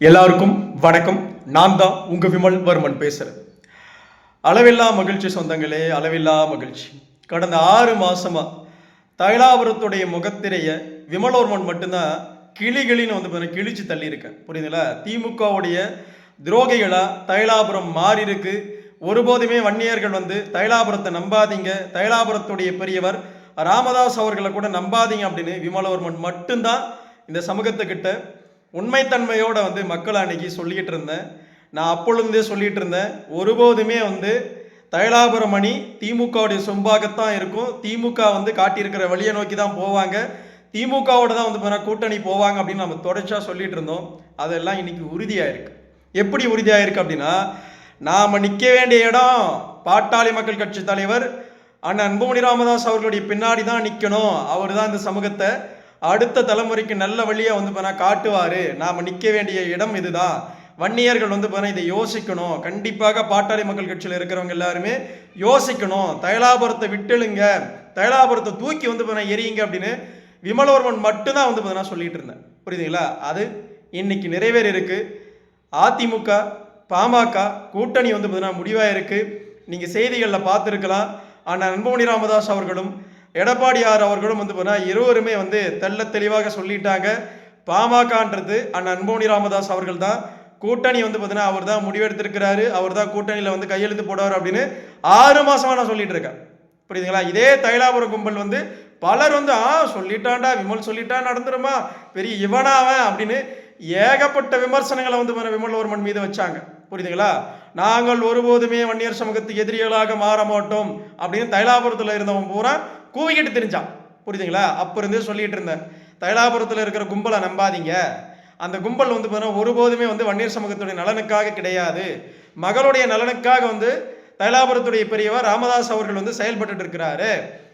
எல்லாருக்கும் வணக்கம். நான் தான் உங்க விமல் வர்மன் பேசுறேன் அளவில்லா மகிழ்ச்சி சொந்தங்களே அளவில்லா மகிழ்ச்சி. கடந்த ஆறு மாசமா தைலாபுரத்துடைய முகத்திரைய விமலோர்மன் மட்டும்தான் கிளிகளின்னு வந்து பாருங்க கிழிச்சு தள்ளியிருக்கேன் புரியுதுங்களா? திமுகவுடைய துரோகிகளா தைலாபுரம் மாறி இருக்கு ஒருபோதுமே வன்னியர்கள் வந்து தைலாபுரத்தை நம்பாதீங்க. தைலாபுரத்துடைய பெரியவர் ராமதாஸ் அவர்களை கூட நம்பாதீங்க அப்படின்னு விமலவர்மன் மட்டும்தான் இந்த சமூகத்துக்கிட்ட உண்மைத்தன்மையோட வந்து மக்கள் அன்னைக்கு சொல்லிக்கிட்டு இருந்தேன். நான் அப்பொழுதே சொல்லிகிட்டு இருந்தேன். ஒருபோதுமே வந்து தைலாபுரம் அணி திமுகவுடைய சொம்பாகத்தான் இருக்கும். திமுக வந்து காட்டியிருக்கிற வழியை நோக்கி தான் போவாங்க. திமுகவோட தான் வந்து பார்த்தா கூட்டணி போவாங்க அப்படின்னு நம்ம தொடர்ச்சியாக சொல்லிட்டு இருந்தோம். அதெல்லாம் இன்னைக்கு உறுதியாயிருக்கு. எப்படி உறுதியாயிருக்கு அப்படின்னா நாம் நிற்க வேண்டிய இடம் பாட்டாளி மக்கள் கட்சி தலைவர் அண்ணன் அன்புமணி ராமதாஸ் அவர்களுடைய பின்னாடி தான் நிற்கணும் அவர் தான் இந்த சமூகத்தை அடுத்த தலைமுறைக்கு நல்ல வழியாக வந்து பண்ணா காட்டுவார். நாம் நிற்க வேண்டிய இடம் இதுதான் வன்னியர்கள் வந்து பண்ண இதை யோசிக்கணும். கண்டிப்பாக பாட்டாளி மக்கள் கட்சியில் இருக்கிறவங்க எல்லாருமே யோசிக்கணும். தைலாபுரத்தை விட்டுழுங்க. தைலாபுரத்தை தூக்கி வந்து பண்ண எரியுங்க அப்படின்னு விமலவர்மன் மட்டும்தான் வந்து பார்த்தீங்கன்னா சொல்லிட்டு இருந்தேன் புரியுதுங்களா? அது இன்னைக்கு நிறைவேறி இருக்கு. அதிமுக பாமக கூட்டணி வந்து பார்த்தீங்கன்னா முடிவாக இருக்குது நீங்கள் செய்திகளில் பார்த்துருக்கலாம். ஆனால் அன்புமணி ராமதாஸ் அவர்களும் எடப்பாடியார் அவர்களும் வந்து பார்த்தீங்கன்னா இருவருமே வந்து தெள்ள தெளிவாக சொல்லிட்டாங்க. பாமகன்றது அண்ணன் அன்புமணி ராமதாஸ் அவர்கள் தான் கூட்டணி வந்து பார்த்தீங்கன்னா அவர் தான் முடிவெடுத்திருக்கிறாரு. அவர் தான் கூட்டணியில் வந்து கையெழுத்து போடுவார் அப்படின்னு ஆறு மாசமா நான் சொல்லிட்டு இருக்கேன். புரியுதுங்களா? இதே தைலாபுரம் கும்பல் வந்து பலர் வந்து ஆ சொல்லிட்டான்டா விமல் சொல்லிட்டான் நடந்துருமா? பெரிய இவனாவன் அப்படின்னு ஏகப்பட்ட விமர்சனங்களை வந்து பாரு விமல்வர்மன் மீது வச்சாங்க. புரியுதுங்களா? நாங்கள் ஒருபோதுமே வன்னியர் சமூகத்துக்கு எதிரிகளாக மாற மாட்டோம் அப்படின்னு தைலாபுரத்தில் இருந்தவன் பூரா கூவிக்கிட்டு தெரிஞ்சான். புரியுதுங்களா? அப்போ இருந்தே சொல்லிட்டு இருந்தேன் தைலாபுரத்தில் இருக்கிற கும்பலை நம்பாதீங்க. அந்த கும்பல் வந்து பார்த்தீங்கன்னா ஒருபோதுமே வந்து வன்னியர் சமூகத்துடைய நலனுக்காக கிடையாது. மகளுடைய நலனுக்காக வந்து தைலாபுரத்துடைய பெரியவர் ராமதாஸ் அவர்கள் வந்து செயல்பட்டு இருக்கிறாரு.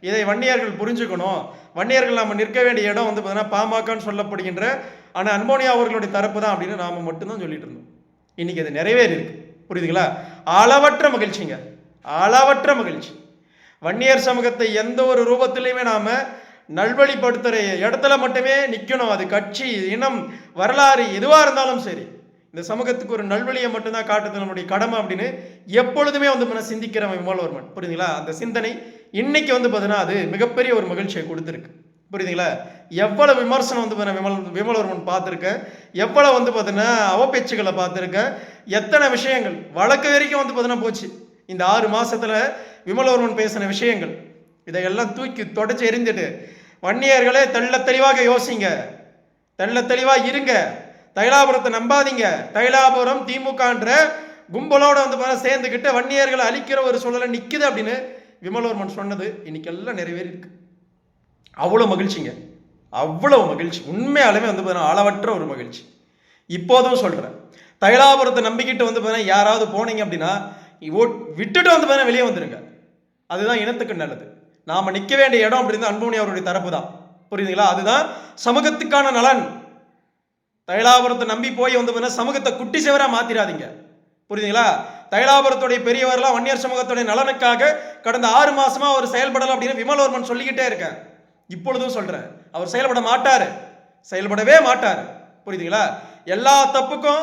இதை வன்னியர்கள் புரிஞ்சுக்கணும். வன்னியர்கள் நாம் நிற்க வேண்டிய இடம் வந்து பார்த்தீங்கன்னா பாமகன்னு சொல்லப்படுகின்ற ஆனால் அன்போனியா அவர்களுடைய தரப்பு தான் அப்படின்னு நாம் மட்டும்தான் சொல்லிட்டு இருந்தோம். இன்னைக்கு அது நிறைவேறி இருக்கு புரியுதுங்களா? அளவற்ற மகிழ்ச்சிங்க. அளவற்ற மகிழ்ச்சி. வன்னியர் சமூகத்தை எந்த ஒரு ரூபத்திலையுமே நாம் நல்வழிப்படுத்துகிற இடத்துல மட்டுமே நிற்கணும் அது கட்சி இனம் வரலாறு எதுவாக இருந்தாலும் சரி. இந்த சமூகத்துக்கு ஒரு நல்வழியை மட்டும்தான் காட்டுறது நம்முடைய கடமை அப்படின்னு எப்பொழுதுமே வந்து நான் சிந்திக்கிறவன் விமலவர்மன் புரியுதுங்களா? அந்த சிந்தனை இன்னைக்கு வந்து பார்த்தீங்கன்னா அது மிகப்பெரிய ஒரு மகிழ்ச்சியை கொடுத்துருக்கு. புரியுதுங்களா? எவ்வளவு விமர்சனம் வந்து பார்த்தீங்கன்னா விமல் விமலவர்மன் பார்த்துருக்கேன் எவ்வளோ வந்து பார்த்தீங்கன்னா அவப்பேச்சுகளை பார்த்துருக்கேன் எத்தனை விஷயங்கள் வழக்கு வரைக்கும் வந்து பார்த்தீங்கன்னா போச்சு. இந்த ஆறு மாதத்தில் விமலவர்மன் பேசின விஷயங்கள். இதையெல்லாம் தூக்கி தொடச்சி எரிந்துட்டு வன்னியர்களே தெள்ள தெளிவாக யோசிங்க. தெள்ள தெளிவாக இருங்க. தைலாபுரத்தை நம்பாதீங்க. தைலாபுரம் திமுகன்ற கும்பலோட வந்து பாருங்க சேர்ந்துக்கிட்டு வன்னியர்களை அழிக்கிற ஒரு சூழலை நிற்குது அப்படின்னு விமலவர்மன் சொன்னது இன்னைக்கு எல்லாம் நிறைவேறி இருக்கு அவ்வளோ மகிழ்ச்சிங்க. அவ்வளோ மகிழ்ச்சி. உண்மையாலுமே வந்து பார்த்தீங்கன்னா அளவற்ற ஒரு மகிழ்ச்சி. இப்போதும் சொல்கிறேன் தைலாபுரத்தை நம்பிக்கிட்டு வந்து பார்த்தீங்கன்னா யாராவது போனீங்க அப்படின்னா ஓட் விட்டுட்டு வந்து பார்த்தீங்கன்னா வெளியே வந்துருங்க. அதுதான் இனத்துக்கு நல்லது. நாம் நிற்க வேண்டிய இடம் அப்படின்னு அன்புமணி அவருடைய தரப்பு தான். புரியுதுங்களா? அதுதான் சமூகத்துக்கான நலன். தைலாபுரத்தை நம்பி போய் வந்தோம்னா சமூகத்தை குட்டி சிவராக மாத்திராதீங்க. புரியுதுங்களா? தைலாபுரத்துடைய பெரியவர்லாம் வன்னியர் சமூகத்துடைய நலனுக்காக கடந்த ஆறு மாசமா அவர் செயல்படலாம் அப்படின்னு விமல்வர்மன் சொல்லிக்கிட்டே இருக்கேன். இப்பொழுதும் சொல்றேன். அவர் செயல்பட மாட்டாரு. செயல்படவே மாட்டார். புரியுதுங்களா? எல்லா தப்புக்கும்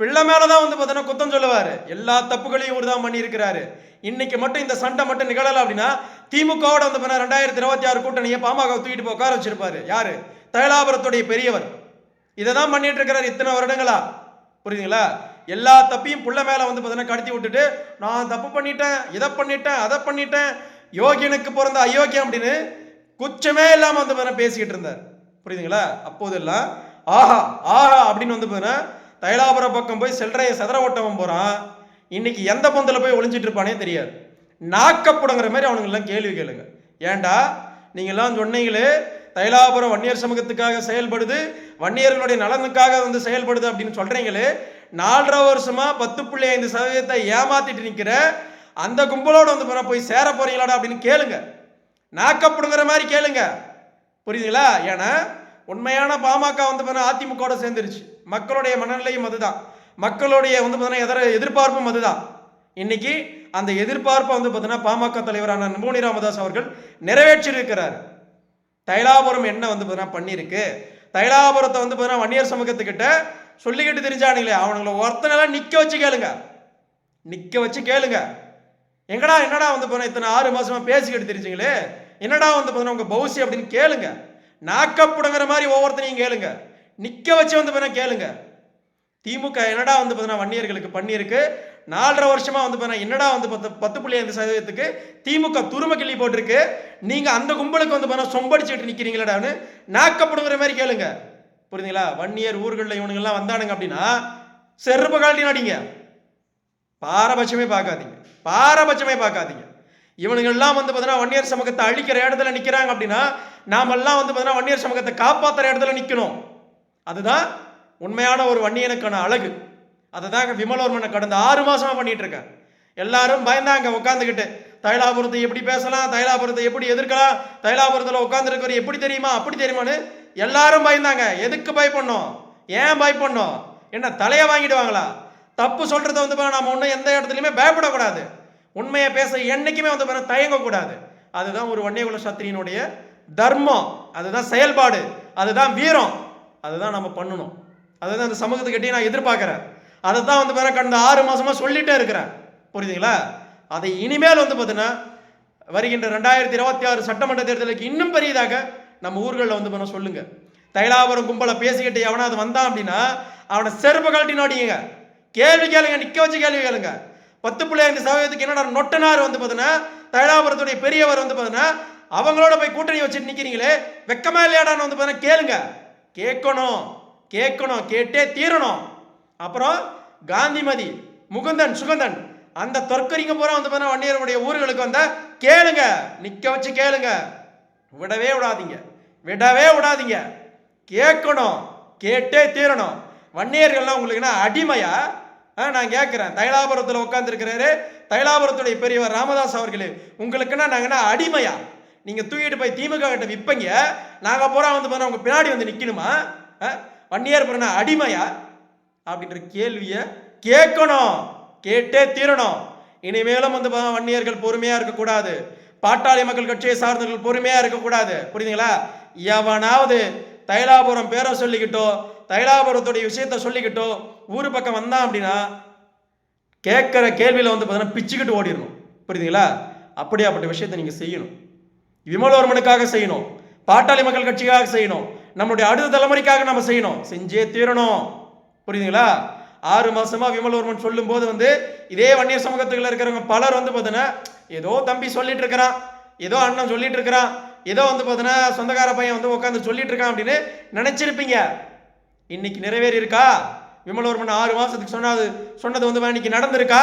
பிள்ளை மேலே தான் வந்து பார்த்தோன்னா குத்தம் சொல்லுவார். எல்லா தப்புகளையும் இவர் தான் பண்ணியிருக்கிறாரு. இன்னைக்கு மட்டும் இந்த சண்டை மட்டும் நிகழலை அப்படின்னா திமுகவோட வந்து பண்ண ரெண்டாயிரத்தி இருபத்தி ஆறு கூட்டணியை பாமக தூக்கிட்டு போய் உட்கார வச்சிருப்பாரு. யாரு? தைலாபுரத்துடைய பெரியவர். இதை தான் பண்ணிட்டு இருக்கிறார் இத்தனை வருடங்களா? புரியுதுங்களா? எல்லா தப்பையும் புள்ள மேலே வந்து பார்த்தீங்கன்னா கடத்தி விட்டுட்டு நான் தப்பு பண்ணிட்டேன் இதை பண்ணிட்டேன் அதை பண்ணிட்டேன் யோகியனுக்கு பிறந்த அயோக்கியம் அப்படின்னு குச்சமே இல்லாமல் வந்து பார்த்தீங்கன்னா பேசிக்கிட்டு இருந்தார். புரியுதுங்களா? அப்போதெல்லாம் ஆஹா ஆஹா அப்படின்னு வந்து பார்த்தீங்கன்னா தைலாபுரம் பக்கம் போய் செல்றைய சதுர ஓட்டவன் போகிறான் இன்னைக்கு எந்த பொந்தில் போய் ஒளிஞ்சிட்டு இருப்பானே தெரியாது. நாக்கப்படுங்கிற மாதிரி அவனுங்கெல்லாம் கேள்வி கேளுங்க. ஏன்டா நீங்கள்லாம் சொன்னீங்களே தைலாபுரம் வன்னியர் சமூகத்துக்காக செயல்படுது வன்னியர்களுடைய நலனுக்காக வந்து செயல்படுது அப்படின்னு சொல்கிறீங்களே நாலரை வருஷமா பத்து புள்ளி ஐந்து சதவீதத்தை ஏமாத்திட்டு நிற்கிற அந்த கும்பலோட வந்து பாத்தீங்கன்னா போய் சேர போறீங்களாடா அப்படின்னு கேளுங்க. நாக்கப்படுங்கிற மாதிரி கேளுங்க. புரியுதுங்களா? ஏன்னா உண்மையான பாமக வந்து பார்த்தீங்கன்னா அதிமுகவோட சேர்ந்துருச்சு. மக்களுடைய மனநிலையும் அதுதான். மக்களுடைய வந்து பார்த்தீங்கன்னா எதிர எதிர்பார்ப்பும் அதுதான். இன்னைக்கு அந்த எதிர்பார்ப்பை வந்து பார்த்தீங்கன்னா பாமக தலைவரான அன்புமணி ராமதாஸ் அவர்கள் நிறைவேற்றியிருக்கிறார். தைலாபுரம் என்ன வந்து பார்த்தீங்கன்னா பண்ணியிருக்கு? தைலாபுரத்தை வந்து பார்த்தீங்கன்னா வன்னியர் சமூகத்துக்கிட்ட சொல்லிக்கிட்டு தெரிஞ்சானுங்களே அவனுங்களை ஒருத்தனெல்லாம் நிற்க வச்சு கேளுங்க. நிற்க வச்சு கேளுங்க. எங்கடா என்னடா வந்து போன இத்தனை ஆறு மாசமா பேசிக்கிட்டு தெரிஞ்சுங்களே? என்னடா வந்து பார்த்தீங்கன்னா உங்க பௌசி அப்படின்னு கேளுங்க. நாக்கப்புடுங்கிற மாதிரி ஒவ்வொருத்தனையும் கேளுங்க. நிக்க வச்சு வந்து போன கேளுங்க. திமுக என்னடா வந்து பார்த்தீங்கன்னா வன்னியர்களுக்கு பண்ணியிருக்கு. நாலரை வருஷமா வந்து பார்த்தீங்கன்னா என்னடா வந்து பத்து பத்து புள்ளி ஐந்து சதவீதத்துக்கு திமுக துரும கிள்ளி போட்டிருக்கு. நீங்க அந்த கும்பலுக்கு வந்து பார்த்தீங்கன்னா சொம்படிச்சுட்டு நிக்கிறீங்களாடான்னு நாக்கப்படுங்கிற மாதிரி கேளுங்க. புரியுதுங்களா? வன்னியர் ஊர்களில் இவனுங்கெல்லாம் வந்தானுங்க அப்படின்னா செருப்பு கழட்டி நடிங்க. பாரபட்சமே பார்க்காதீங்க. பாரபட்சமே பார்க்காதீங்க. இவனுங்கெல்லாம் வந்து பார்த்தீங்கன்னா வன்னியர் சமூகத்தை அழிக்கிற இடத்துல நிற்கிறாங்க அப்படின்னா நாமெல்லாம் வந்து பார்த்தீங்கன்னா வன்னியர் சமூகத்தை காப்பாற்றுற இடத்துல நிற்கணும் அதுதான் உண்மையான ஒரு வன்னியனுக்கான அழகு. அதை தான் விமலவர்மனை கடந்த ஆறு மாதமாக பண்ணிகிட்டு இருக்கேன் எல்லாரும் பயந்தாங்க உட்காந்துக்கிட்டு தைலாபுரத்தை எப்படி பேசலாம் தைலாபுரத்தை எப்படி எதிர்க்கலாம் தைலாபுரத்தில் உட்காந்துருக்கிற எப்படி தெரியுமா அப்படி தெரியுமான்னு எல்லாரும் பயந்தாங்க. எதுக்கு பயப்படணும்? ஏன் பயப்படணும்? என்ன தலையை வாங்கிடுவாங்களா? தப்பு சொல்கிறத வந்து நம்ம ஒன்றும் எந்த இடத்துலையுமே பயப்படக்கூடாது. உண்மையை பேச என்றைக்குமே வந்து பாருங்க, தயங்கக்கூடாது. அதுதான் ஒரு வன்னியகுல சத்திரியனுடைய தர்மம். அதுதான் செயல்பாடு. அதுதான் வீரம். அதுதான் நம்ம பண்ணணும். அதுதான் இந்த சமூகத்துக்கிட்டே நான் எதிர்பார்க்குறேன். அதை தான் வந்து பாருங்க கடந்த ஆறு மாதமாக சொல்லிகிட்டே இருக்கிறேன். புரியுதுங்களா? அதை இனிமேல் வந்து பார்த்தீங்கன்னா வருகின்ற ரெண்டாயிரத்தி இருபத்தி ஆறு சட்டமன்ற தேர்தலுக்கு இன்னும் பெரியதாக நம்ம ஊர்களில் வந்து பண்ண சொல்லுங்க. தைலாபுரம் கும்பலை பேசிக்கிட்டு எவனாவது வந்தான் அப்படின்னா அவனை செருப்பு கழட்டி கேள்வி கேளுங்க நிற்க வச்சு கேள்வி கேளுங்க. பத்து புள்ளி ஐந்து சதவீதத்துக்கு என்னடா நொட்டனார் வந்து பார்த்தீங்கன்னா தைலாபுரத்துடைய பெரியவர் வந்து பார்த்தீங்கன்னா அவங்களோட போய் கூட்டணி வச்சுட்டு நிற்கிறீங்களே வெக்கமா இல்லையாடான்னு வந்து பார்த்தீங்கன்னா கேளுங்க. கேட்கணும். கேட்கணும். கேட்டே தீரணும். அப்புறம் காந்திமதி முகுந்தன் சுகந்தன் அந்த தொற்கரிங்க பூரா வந்து பார்த்தீங்கன்னா வண்டியருடைய ஊர்களுக்கு வந்தால் கேளுங்க. நிற்க வச்சு கேளுங்க. விடவே விடாதீங்க. விடவே விடாதீங்க. கேட்கணும். கேட்டே தீரணும். வன்னியர்கள்லாம் உங்களுக்குன்னா அடிமையா? நான் கேட்குறேன் தைலாபுரத்தில் உட்காந்துருக்கிறாரு தைலாபுரத்துடைய பெரியவர் ராமதாஸ் அவர்களே உங்களுக்குன்னா நாங்கள் என்ன அடிமையா? நீங்கள் தூக்கிட்டு போய் திமுக கிட்ட விற்பீங்க நாங்கள் பூரா வந்து பார்த்தா உங்கள் பின்னாடி வந்து நிற்கணுமா வன்னியர் பிறனா அடிமையா? அப்படின்ற கேள்வியை கேட்கணும். கேட்டே தீரணும். இனிமேலும் வந்து பார்த்தா வன்னியர்கள் பொறுமையாக இருக்கக்கூடாது. பாட்டாளி மக்கள் கட்சியை சார்ந்தவர்கள் பொறுமையாக இருக்கக்கூடாது. புரியுதுங்களா? எவனாவது தைலாபுரம் பேரை சொல்லிக்கிட்டோ தைலாபுரத்துடைய விஷயத்த சொல்லிக்கிட்டோ ஊர் பக்கம் வந்தான் அப்படின்னா கேட்குற கேள்வியில் வந்து பார்த்தீங்கன்னா பிச்சுக்கிட்டு ஓடிடணும். புரியுதுங்களா? அப்படியாப்பட்ட விஷயத்தை நீங்கள் செய்யணும். விமலவர்மனுக்காக செய்யணும். பாட்டாளி மக்கள் கட்சிக்காக செய்யணும். நம்மளுடைய அடுத்த தலைமுறைக்காக நம்ம செய்யணும். செஞ்சே தீரணும். புரியுதுங்களா? ஆறு மாசமா விமலவர்மன் சொல்லும்போது வந்து இதே வன்னியர் சமூகத்துல இருக்கிறவங்க பலர் வந்து பார்த்தீங்கன்னா ஏதோ தம்பி சொல்லிட்டு இருக்கிறான். ஏதோ அண்ணன் சொல்லிட்டு இருக்கிறான். ஏதோ வந்து பார்த்தீங்கன்னா சொந்தக்கார பையன் வந்து உட்காந்து சொல்லிட்டு இருக்கான் அப்படின்னு நினைச்சிருப்பீங்க. இன்னைக்கு நிறைவேறி இருக்கா விமலவர்மன் ஆறு மாசத்துக்கு சொன்னது. சொன்னது வந்து இன்னைக்கு நடந்திருக்கா?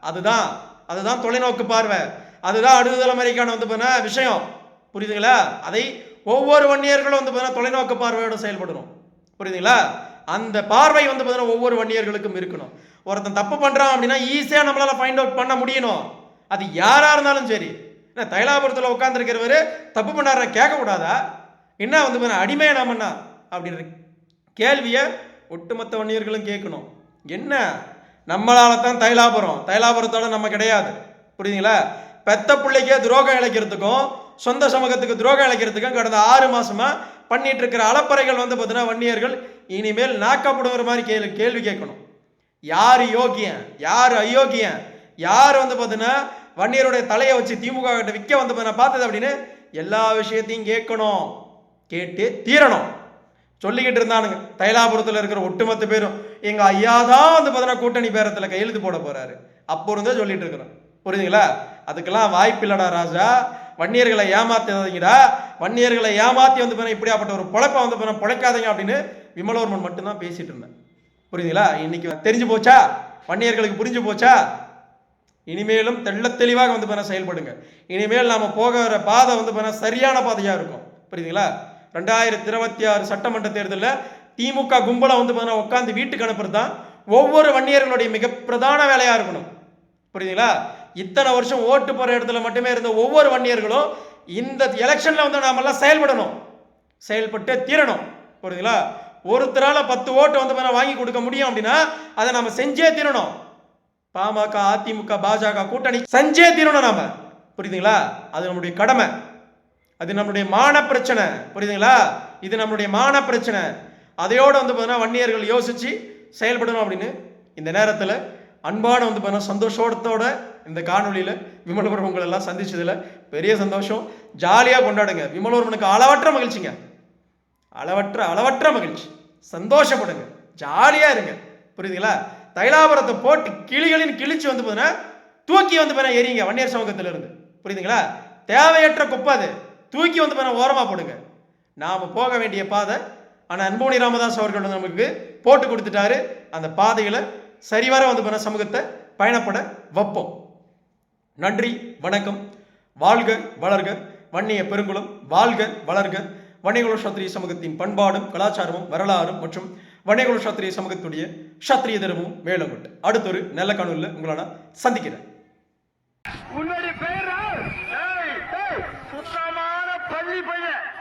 அதுதான். அதுதான் தொலைநோக்கு பார்வை. அதுதான் அடுத்த தலைமுறைக்கான வந்து பார்த்தீங்கன்னா விஷயம். புரியுதுங்களா? அதை ஒவ்வொரு வன்னியர்களும் வந்து பார்த்தீங்கன்னா தொலைநோக்கு பார்வையோட செயல்படணும். புரியுதுங்களா? அந்த பார்வை வந்து பார்த்தீங்கன்னா ஒவ்வொரு வன்னியர்களுக்கும் இருக்கணும். ஒருத்தன் தப்பு பண்றான் அப்படின்னா ஈஸியாக நம்மளால ஃபைண்ட் அவுட் பண்ண முடியணும். அது யாரா இருந்தாலும் சரி. என்ன தைலாபுரத்தில் உட்காந்துருக்கிறவர் தப்பு பண்ணார கேட்கக்கூடாதா? என்ன வந்து பார்த்தீங்கன்னா அடிமையை நாமண்ணா அப்படின்னு கேள்வியை ஒட்டுமொத்த வன்னியர்களும் கேட்கணும். என்ன? நம்மளால தான் தைலாபுரம். தைலாபுரத்தோட நம்ம கிடையாது. புரியுதுங்களா? பெத்த பிள்ளைக்கே துரோகம் இழைக்கிறதுக்கும் சொந்த சமூகத்துக்கு துரோகம் இழைக்கிறதுக்கும் கடந்த ஆறு மாசமா பண்ணிட்டு இருக்கிற அலப்பறைகள் வந்து பார்த்தீங்கன்னா வன்னியர்கள் இனிமேல் நாக்கப்படுங்கிற மாதிரி கேள்வி கேள்வி கேட்கணும். யார் யோகியன்? யார் அயோக்கியன்? யார் வந்து பார்த்தீங்கன்னா வன்னியருடைய தலையை வச்சு திமுக கிட்ட விற்க வந்து பார்த்தீங்கன்னா பார்த்தது அப்படின்னு எல்லா விஷயத்தையும் கேட்கணும். கேட்டு தீரணும். சொல்லிக்கிட்டு இருந்தானுங்க. தைலாபுரத்தில் இருக்கிற ஒட்டுமொத்த பேரும். எங்கள் ஐயா தான் வந்து பார்த்தீங்கன்னா கூட்டணி பேரத்தில் கையெழுத்து போட போறாரு. அப்போ இருந்தே சொல்லிட்டு இருக்கிறோம். புரியுதுங்களா அதுக்கெல்லாம் வாய்ப்பு இல்லடா ராஜா. வன்னியர்களை ஏமாத்தாதீங்கடா. வன்னியர்களை ஏமாத்தி வந்து பாருங்க இப்படியாப்பட்ட ஒரு பொழப்பை வந்து பாருங்க பிழைக்காதீங்க அப்படின்னு விமலவர்மன் மட்டும்தான் பேசிட்டு இருந்தேன். புரியுதுங்களா இன்னைக்கு தெரிஞ்சு போச்சா? வன்னியர்களுக்கு புரிஞ்சு போச்சா? இனிமேலும் தெள்ள தெளிவாக வந்து பண்ண செயல்படுங்க. இனிமேல் நாம போகிற பாதை வந்து பண்ண சரியான பாதையாக இருக்கும். புரியுதுங்களா ரெண்டாயிரத்தி இருபத்தி ஆறு சட்டமன்ற தேர்தலில் திமுக கும்பலை வந்து பார்த்தீங்கன்னா உட்காந்து வீட்டுக்கு அனுப்புறது தான் ஒவ்வொரு வன்னியர்களுடைய மிக பிரதான வேலையாக இருக்கணும். புரியுதுங்களா? இத்தனை வருஷம் ஓட்டு போகிற இடத்துல மட்டுமே இருந்த ஒவ்வொரு வன்னியர்களும் இந்த எலெக்ஷனில் வந்து நாமெல்லாம் செயல்படணும். செயல்பட்டு தீரணும். புரியுதுங்களா? ஒருத்தரால் பத்து ஓட்டு வந்து பண்ண வாங்கி கொடுக்க முடியும் அப்படின்னா அதை நம்ம செஞ்சே தீரணும். பாமக அதிமுக பாஜக கூட்டணி செஞ்சே தீரணும் நாம. புரியுதுங்களா? அது நம்முடைய கடமை. அது நம்மளுடைய மான பிரச்சனை. புரியுதுங்களா? இது நம்மளுடைய மான பிரச்சனை. அதையோடு வந்து பார்த்தீங்கன்னா வன்னியர்கள் யோசித்து செயல்படணும் அப்படின்னு இந்த நேரத்தில் அன்பான வந்து பார்த்தீங்கன்னா சந்தோஷத்தோட இந்த காணொளியில் விமலபுரம் உங்களை எல்லாம் சந்திச்சதுல பெரிய சந்தோஷம். ஜாலியாக கொண்டாடுங்க. விமலவர்மனுக்கு அளவற்ற மகிழ்ச்சிங்க. அளவற்ற அளவற்ற மகிழ்ச்சி. சந்தோஷப்படுங்க. ஜாலியாக இருங்க. புரியுதுங்களா? தைலாபுரத்தை போட்டு கிளிகளின் கிழிச்சு வந்து பார்த்தீங்கன்னா தூக்கி வந்து பார்த்தீங்கன்னா எரியுங்க வன்னியர் சமூகத்திலிருந்து. புரியுதுங்களா? தேவையற்ற குப்பை அது. தூக்கி வந்து பார்த்தா ஓரமாக போடுங்க. நாம் போக வேண்டிய பாதை ஆனால் அன்புமணி ராமதாஸ் அவர்கள் வந்து நமக்கு போட்டு கொடுத்துட்டாரு. அந்த பாதையில் சரிவர வந்து பார்த்தா சமூகத்தை பயணப்பட வைப்போம். நன்றி வணக்கம். வாழ்க வளர்க. வன்னிய பெருங்குளம் வாழ்க வளர்க. வன்னியகுல சத்திரிய சமூகத்தின் பண்பாடும் கலாச்சாரமும் வரலாறும் மற்றும் வன்னியகுல சத்திரிய சமூகத்துடைய சத்திரிய தர்மமும் மேலும் உண்டு அடுத்தொரு நல்ல காணொலியில் உங்களால் நான் சந்திக்கிறேன் சுத்தமான பள்ளி